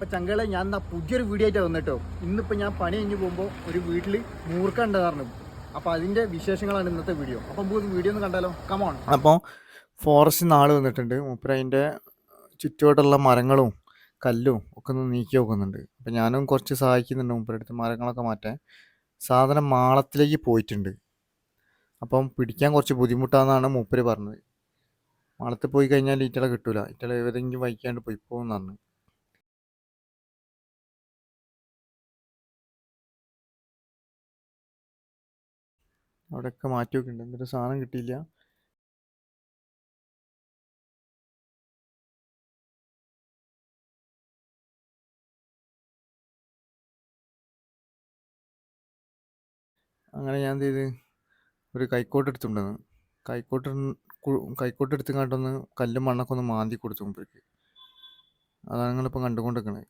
അപ്പൊ ചങ്കളെ ഞാൻ എന്താ പുതിയൊരു വീഡിയോ ആയിട്ട് വന്നിട്ടോ. ഇന്നിപ്പോ ഞാൻ പണി കഴിഞ്ഞ് പോകുമ്പോൾ ഒരു വീട്ടിൽ മൂർക്ക പറഞ്ഞു. അപ്പൊ അതിന്റെ വിശേഷങ്ങളാണ് ഇന്നത്തെ വീഡിയോ അപ്പൊ നമുക്ക് വീഡിയോ ഒന്ന് കണ്ടാലോ? കമോൺ അപ്പോൾ ഫോറസ്റ്റ് നാൾ വന്നിട്ടുണ്ട്. മൂപ്പര അതിന്റെ ചുറ്റുവട്ടുള്ള മരങ്ങളും കല്ലും ഒക്കെ ഒന്ന് നീക്കി നോക്കുന്നുണ്ട് അപ്പം ഞാനും കുറച്ച് സഹായിക്കുന്നുണ്ട് മൂപ്പരടുത്ത് മരങ്ങളൊക്കെ മാറ്റാൻ. സാധനം മാളത്തിലേക്ക് പോയിട്ടുണ്ട്. അപ്പം പിടിക്കാൻ കുറച്ച് ബുദ്ധിമുട്ടാണെന്നാണ് മൂപ്പര് പറഞ്ഞത്. മാളത്തിൽ പോയി കഴിഞ്ഞാൽ ഇറ്റള കിട്ടൂല. ഇറ്റള ഏതെങ്കിലും വൈക്കാണ്ട് പോയി പോകും അവിടെയൊക്കെ മാറ്റി വെക്കുന്നുണ്ട് എന്നിട്ട് സാധനം കിട്ടിയില്ല. അങ്ങനെ ഞാൻ എന്ത് ചെയ്ത്? ഒരു കൈക്കോട്ട് എടുത്തിട്ടുണ്ടെന്ന് കൈക്കോട്ട് കൈക്കോട്ട് എടുത്ത് കണ്ടൊന്ന് കല്ലും മണ്ണൊക്കെ ഒന്ന് മാന്തി കൊടുത്തു മുമ്പേക്ക് അതാണ് നിങ്ങളിപ്പോൾ കണ്ടുകൊണ്ടിരിക്കണത്.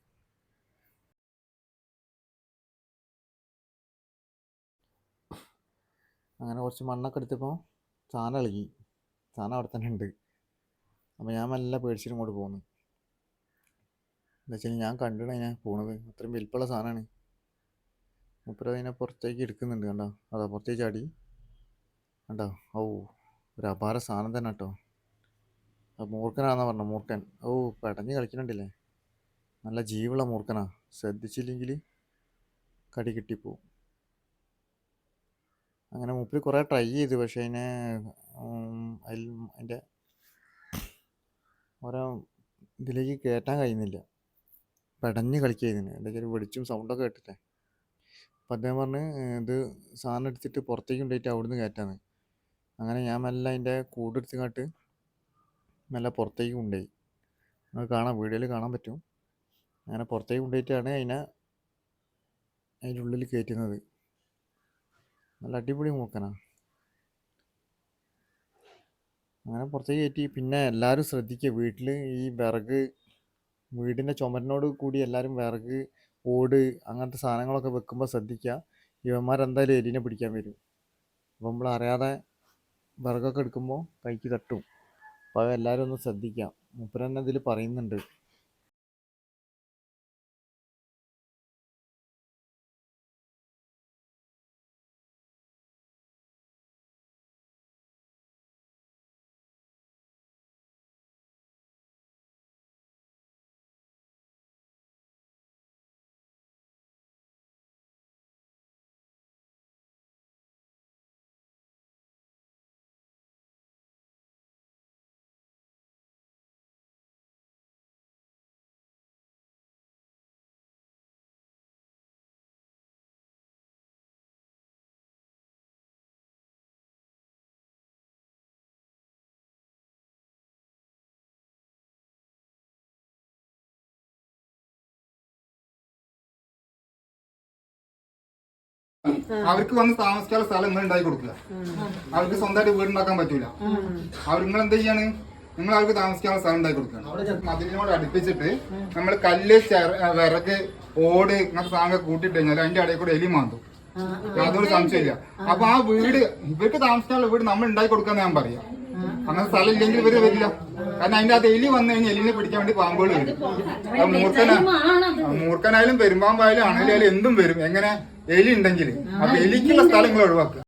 അങ്ങനെ കുറച്ച് മണ്ണൊക്കെ എടുത്തപ്പോൾ സാധനം ഇളകി. സാധനം അവിടെ തന്നെ ഉണ്ട്. അപ്പോൾ ഞാൻ നല്ല പേടിച്ചിട്ട് ഇങ്ങോട്ട് പോകുന്നു എന്താ വെച്ചാൽ ഞാൻ കണ്ടിട്ട് ഞാൻ പോണത്. അത്രയും വലിപ്പമുള്ള സാധനമാണ്. മുപ്പര് അതിനെ പുറത്തേക്ക് എടുക്കുന്നുണ്ട് കണ്ടോ? അതാ പുറത്തേക്ക് ചാടി. കണ്ടോ? ഓ ഒരു അപാര സാധനം തന്നെ കേട്ടോ. ആ മൂർക്കനാണെന്നാണ് പറഞ്ഞ മൂർക്കൻ ഓ പെടഞ്ഞ് കളിക്കുന്നുണ്ടല്ലേ? നല്ല ജീവുള്ള മൂർഖനാ. ശ്രദ്ധിച്ചില്ലെങ്കിൽ കടി കിട്ടിപ്പോവും. അങ്ങനെ മൂപ്പിൽ കുറേ ട്രൈ ചെയ്തു. പക്ഷേ അതിനെ അതിൽ അതിന്റെ ഓരോ ഇതിലേക്ക് കയറ്റാൻ കഴിയുന്നില്ല. പെടഞ്ഞ് കളിക്കുന്നതിന് എന്റെ ചെറിയ വെളിച്ചും സൗണ്ടൊക്കെ കേട്ടിട്ടേ. അപ്പം അദ്ദേഹം പറഞ്ഞ് ഇത് സാധനം എടുത്തിട്ട് പുറത്തേക്ക് ഉണ്ടായിട്ട് അവിടുന്ന് കയറ്റാന്ന്. അങ്ങനെ ഞാൻ മെല്ലെ അതിന്റെ കൂടെടുത്ത് കാട്ട് മെല്ലെ പുറത്തേക്ക് കൊണ്ടുപോയി. നമുക്ക് കാണാം വീഡിയോയിൽ കാണാൻ പറ്റും. അങ്ങനെ പുറത്തേക്ക് കൊണ്ടുപോയിട്ടാണ് അതിനെ അതിന്റെ ഉള്ളിൽ കയറ്റുന്നത്. നല്ല അടിപൊളി മൂക്കനാ. അങ്ങനെ പുറത്തേക്ക് കയറ്റി. പിന്നെ എല്ലാവരും ശ്രദ്ധിക്കുക വീട്ടിൽ ഈ വിറക് വീടിന്റെ ചുമരിനോട് കൂടി എല്ലാവരും വിറക് ഓട് അങ്ങനത്തെ സാധനങ്ങളൊക്കെ വെക്കുമ്പോൾ ശ്രദ്ധിക്കുക ഇവന്മാരെന്തായാലും എലിനെ പിടിക്കാൻ വരും. അപ്പം നമ്മൾ അറിയാതെ വിറകൊക്കെ എടുക്കുമ്പോൾ കൈക്ക് തട്ടും. അപ്പോൾ എല്ലാവരും ഒന്ന് ശ്രദ്ധിക്കാം. മൂപ്പര് തന്നെ ഇതിൽ പറയുന്നുണ്ട്. അവർക്ക് വന്ന് താമസിക്കാനുള്ള സ്ഥലം നിങ്ങൾ ഉണ്ടാക്കി കൊടുക്കുക. അവർക്ക് സ്വന്തമായിട്ട് വീടുണ്ടാക്കാൻ പറ്റൂല. അവർ നിങ്ങൾ എന്ത് ചെയ്യാണ്? നിങ്ങൾ അവർക്ക് താമസിക്കാനുള്ള സ്ഥലം ഉണ്ടാക്കി കൊടുക്കുക. മതിലിനോട് അടുപ്പിച്ചിട്ട് നമ്മൾ കല്ല് വിറക് ഓട് ഇങ്ങനത്തെ സാധനം കൂട്ടിട്ട് കഴിഞ്ഞാൽ അതിന്റെ ഇടയിൽ കൂടെ എലി മാന്തും. അതൊരു സംശയമില്ല അപ്പൊ ആ വീട് ഇവർക്ക് താമസിക്കാനുള്ള വീട് നമ്മൾ ഉണ്ടാക്കി കൊടുക്കാന്ന് ഞാൻ പറയാം. അങ്ങനെ സ്ഥലം ഇല്ലെങ്കിൽ ഇവർ വരില്ല. കാരണം അതിന്റെ അത് എലി വന്നു കഴിഞ്ഞാൽ എലിനെ പിടിക്കാൻ വേണ്ടി പാമ്പുകൾ വരും. മൂർക്കന മൂർഖന. മൂർഖനായാലും പെരുമ്പാമ്പായാലും അണലായാലും എന്തും വരും. എങ്ങനെ? എലി ഉണ്ടെങ്കിൽ അപ്പൊ എലിക്കുള്ള സ്ഥലങ്ങൾ ഒഴിവാക്കുക.